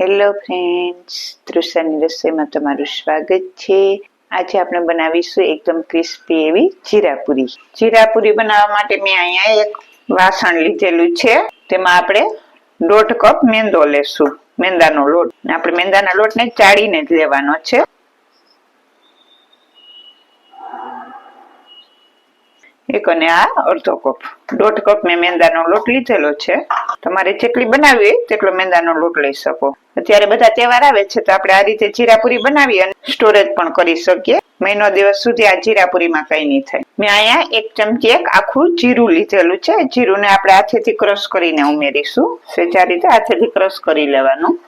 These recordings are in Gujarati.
હેલો ફ્રેન્ડ્સ તૃષાની રસોઈમાં તમારું સ્વાગત છે. આજે આપણે બનાવીશું એકદમ ક્રિસ્પી એવી જીરાપુરી. જીરાપુરી બનાવવા માટે મેં અહીંયા એક વાસણ લીધેલું છે. તેમાં આપણે દોઢ કપ મેંદો લેશું. મેંદાનો લોટ. આપણે મેંદાના લોટને ચાળીને જ લેવાનો છે. એક અને આ અડધો કપ. દોઢ કપ મેં મેંદાનો લોટ લીધેલો છે. તમારે જેટલી બનાવી તેટલો મેંદાનો લોટ લઈ શકો. અત્યારે બધા તહેવાર આવે છે તો આપણે આ રીતે જીરાપુરી બનાવી અને સ્ટોરેજ પણ કરી શકીએ. મહિનો દિવસ સુધી આ જીરાપુરીમાં કઈ નહીં થાય. મેં અહીંયા એક ચમચી એક આખું જીરું લીધેલું છે. જીરુંને આપણે હાથેથી ક્રશ કરીને ઉમેરીશું. સેજ રીતે હાથેથી ક્રશ કરી લેવાનું.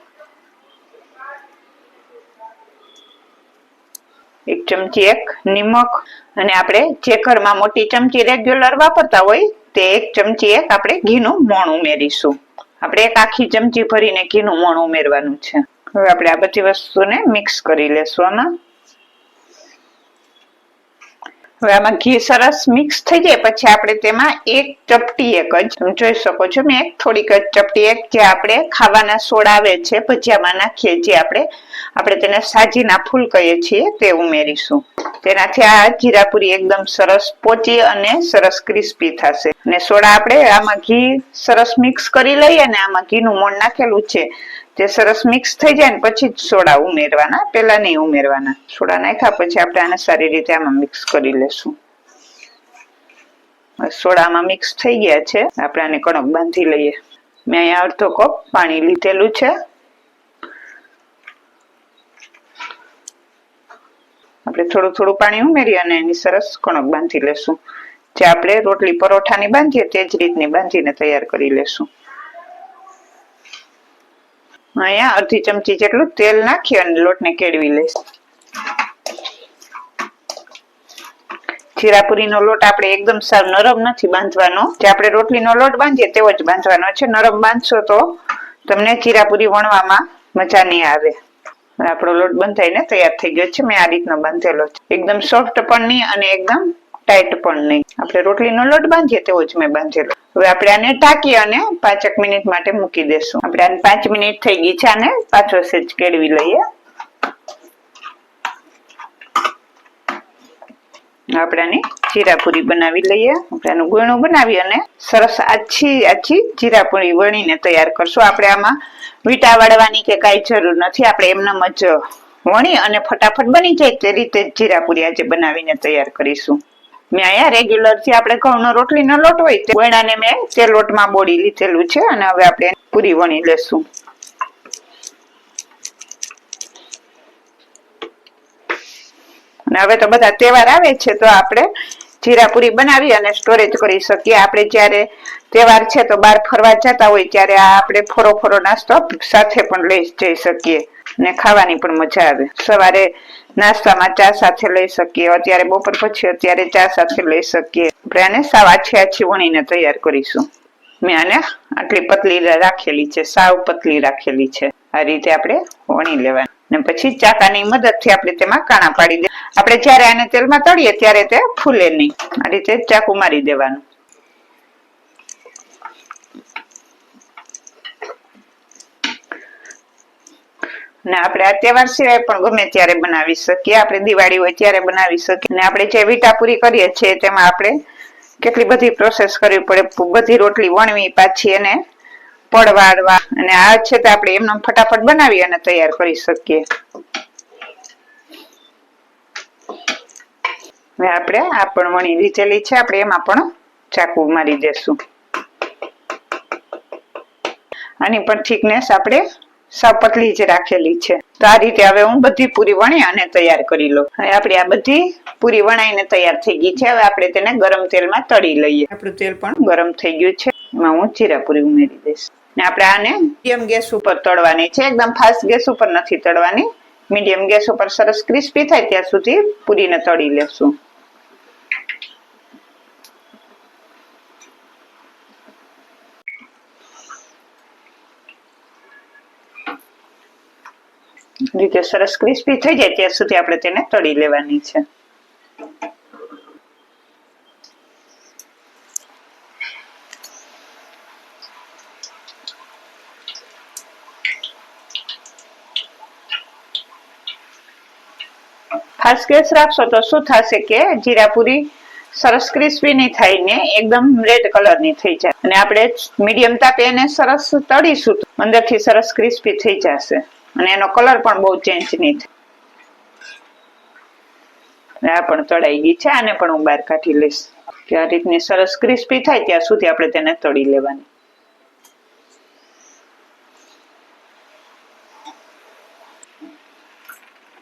એક ચમચી એક નિમક અને આપણે જે ઘરમાં મોટી ચમચી રેગ્યુલર વાપરતા હોય, તે એક ચમચી એક આપણે ઘીનું મોણ ઉમેરીશું. આપણે એક આખી ચમચી ભરીને ઘીનું મોણ ઉમેરવાનું છે. હવે આપણે આ બધી વસ્તુને મિક્સ કરી લેશું આમાં. આમાં ઘી સરસ મિક્સ થઈ જાય. પછી આપણે તેમાં એક ચપટી એક જ જોઈ શકો છો, મેં એક થોડીક જ ચપટી એક જે આપણે ખાવાના સોડા આવે છે, ભજીયામાં નાખીએ, જે આપણે આપણે તેને સાજીના ફૂલ કહીએ છીએ, તે ઉમેરીશું. તેનાથી આ જીરાપુરી એકદમ સરસ પોચી અને સરસ ક્રિસ્પી થશે. અને સોડા આપણે આમાં ઘી સરસ મિક્સ કરી લઈએ અને આમાં ઘીનું મોણ નાખેલું છે. તે સરસ મિક્સ થઈ જાય ને પછી જ સોડા ઉમેરવાના. પેલા નહીં ઉમેરવાના. સોડા નાખ્યા પછી આપણે આને સારી રીતે આમાં મિક્સ કરી લેશું. સોડામાં મિક્સ થઈ ગયા છે. આપણે આને કણક બાંધી લઈએ. મેં અહીંયા અડધો કપ પાણી લીધેલું છે. આપણે થોડું થોડું પાણી ઉમેરી અને એની સરસ કણક બાંધી લેશું. જે આપણે રોટલી પરોઠાની બાંધીએ તે જ રીતની બાંધીને તૈયાર કરી લેશું. અહીંયા અડધી ચમચી જેટલું તેલ નાખી અને લોટને કેળવી લઈશ. જીરાપુરીનો લોટ આપણે એકદમ સાવ નરમ નથી બાંધવાનો. જે આપણે રોટલીનો લોટ બાંધીએ તેવો જ બાંધવાનો છે. નરમ બાંધશો તો તમને જીરાપુરી વણવામાં મજા નહીં આવે. આપણો લોટ બંધાઈને તૈયાર થઈ ગયો છે. મેં આ રીતનો બાંધેલો છે. એકદમ સોફ્ટ પણ નહીં અને એકદમ ટાઈટ પણ નહીં. આપણે રોટલીનો લોટ બાંધીએ તેવો જ મેં બાંધેલો. હવે આપણે આને ટાંકી અને પાંચેક મિનિટ માટે મૂકી દેશું. આપણે આને પાંચ મિનિટ થઈ ગઈ છે આને પાછો સેજ કેળવી લઈએ. આપણે જીરાપુરી બનાવી લઈએ. આપણે આનું ગુણું બનાવી અને સરસ આછી આછી જીરાપુરી વણીને તૈયાર કરશું. આપણે આમાં વીટા વાળવાની કે કાંઈ જરૂર નથી. આપણે એમનામ જ વણી અને ફટાફટ બની જાય તે રીતે જીરાપુરી આજે બનાવીને તૈયાર કરીશું. મેં અહીંયા રેગ્યુલરથી આપણે ઘઉંનો રોટલીનો લોટ હોય વણાને મેં તે લોટમાં બોળી લીધેલું છે અને હવે આપણે પૂરી વણી લેશું. અને હવે તો બધા તહેવાર આવે છે તો આપણે જીરાપુરી બનાવી અને સ્ટોરેજ કરી શકીએ. આપણે જ્યારે તહેવાર છે તો બહાર ફરવા જતા હોય ત્યારે આ આપણે ફોરો ફોરો નાસ્તો સાથે પણ લઈ જઈ શકીએ. ને ખાવાની પણ મજા આવે. સવારે નાસ્તામાં ચા સાથે લઈ શકીએ, અત્યારે બપોર પછી અત્યારે ચા સાથે લઈ શકીએ. આપણે આને સાવ આછી આછી વણીને તૈયાર કરીશું. મેં આને આટલી પતલી રાખેલી છે, સાવ પતલી રાખેલી છે. આ રીતે આપણે વણી લેવાની. ને પછી ચાકાની મદદથી આપણે તેમાં કાણા પાડી દે, આપણે જ્યારે આને તેલમાં તળીએ ત્યારે તે ફૂલે નહીં. આ રીતે ચાકુ મારી દેવાનું. ને આપણે આ તહેવાર સિવાય પણ ગમે ત્યારે બનાવી શકીએ. આપણે દિવાળી હોય ત્યારે બનાવી શકીએ. ને આપણે જે વીટાપુરી કરીએ છીએ તેમાં આપણે કેટલી બધી પ્રોસેસ કરવી પડે. બધી રોટલી વણવી, પાછી એને પડવાડવા અને આ છે તો આપણે એમને ફટાફટ બનાવી અને તૈયાર કરી શકીએ. આપણે આ પણ વણી લીધેલી છે. આપણે એમાં પણ ચાકુ મારી દેશું. આની પણ થિકનેસ આપણે સાવ પતલી જ રાખેલી છે. તો આ રીતે હવે હું બધી પૂરી વણી અને તૈયાર કરી લઉં. હવે આપણી આ બધી પૂરી વણાઈને તૈયાર થઈ ગઈ છે. હવે આપણે તેને ગરમ તેલમાં તળી લઈએ. આપણું તેલ પણ ગરમ થઈ ગયું છે. એમાં હું જીરા પૂરી ઉમેરી દઈશ. ને આપણે આને મીડિયમ ગેસ ઉપર તળવાની છે. એકદમ ફાસ્ટ ગેસ ઉપર નથી તળવાની. મીડિયમ ગેસ ઉપર સરસ ક્રિસ્પી થાય ત્યાં સુધી પૂરીને તળી લેશું. રીતે સરસ ક્રિસ્પી થઈ જાય ત્યાં સુધી આપણે તેને તળી લેવાની છે. ફાસ્ટ ગેસ રાખશો તો શું થશે કે જીરાપુરી સરસ ક્રિસ્પી ની થાય ને એકદમ રેડ કલરની થઈ જાય. અને આપણે મીડિયમ તાપે એને સરસ તળીશું અંદરથી સરસ ક્રિસ્પી થઈ જશે. અને એનો કલર પણ બહુ ચેન્જ નહીં થાય આ પણ તળાઈ ગઈ છે, આને પણ હું બહાર કાઢી લઈશ. કે આ રીતની સરસ ક્રિસ્પી થાય ત્યાં સુધી આપણે તેને તળી લેવાની.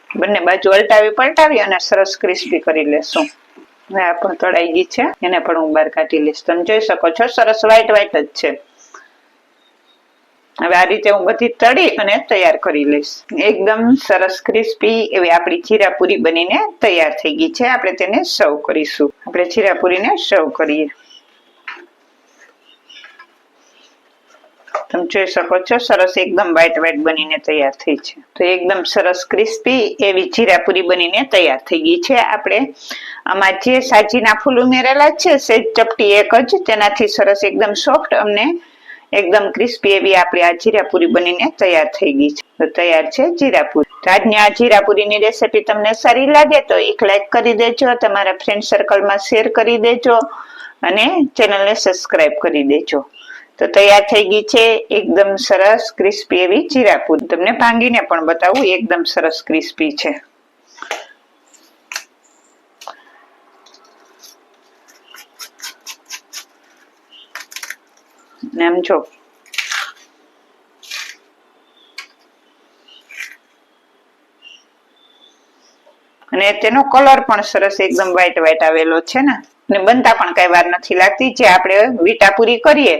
બંને બાજુ અલટાવી પલટાવી અને સરસ ક્રિસ્પી કરી લેશું. આ પણ તળાઈ ગઈ છે, એને પણ હું બહાર કાઢી લઈશ. તમે જોઈ શકો છો, સરસ વ્હાઈટ વ્હાઈટ જ છે. હવે આ રીતે હું બધી તળી અને તૈયાર કરી લઈશ. એકદમ સરસ ક્રિસ્પી એવી આપણી જીરાપુરી બનીને તૈયાર થઈ ગઈ છે. આપણે તેને સર્વ કરીશું. આપણે જીરાપુરીને સર્વ કરીએ. તમે જોઈ શકો છો, સરસ એકદમ વ્હાઈટ વ્હાઈટ બનીને તૈયાર થઈ છે. તો એકદમ સરસ ક્રિસ્પી એવી જીરાપુરી બનીને તૈયાર થઈ ગઈ છે. આપણે આમાં જે સાજીના ફૂલ ઉમેરેલા છે, સેજ ચપટી એક જ, તેનાથી સરસ એકદમ સોફ્ટ અમને એકદમ ક્રિસ્પી એવી આપણી આ જીરાપુરી બનીને તૈયાર થઈ ગઈ છે. તો તૈયાર છે જીરાપુરી. તો આજની આ જીરાપુરીની રેસીપી તમને સારી લાગે તો એક લાઈક કરી દેજો, તમારા ફ્રેન્ડ સર્કલમાં શેર કરી દેજો અને ચેનલને સબસ્ક્રાઇબ કરી દેજો. તો તૈયાર થઈ ગઈ છે એકદમ સરસ ક્રિસ્પી એવી જીરાપુરી. તમને ભાંગીને પણ બતાવું, એકદમ સરસ ક્રિસ્પી છે. ને જો અને તેનો કલર પણ સરસ એકદમ વ્હાઈટ વ્હાઈટ આવેલો છે ને. અને બનતા પણ કઈ વાર નથી લાગતી. જે આપણે વીટા પૂરી કરીએ,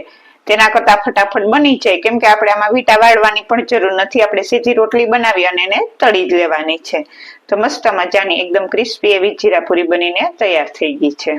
તેના કરતા ફટાફટ બની જાય. કેમ કે આપણે આમાં વીટા વાળવાની પણ જરૂર નથી. આપણે સીધી રોટલી બનાવી અને એને તળી જ લેવાની છે. તો મસ્ત મજાની એકદમ ક્રિસ્પી એવી જીરાપુરી બનીને તૈયાર થઈ ગઈ છે.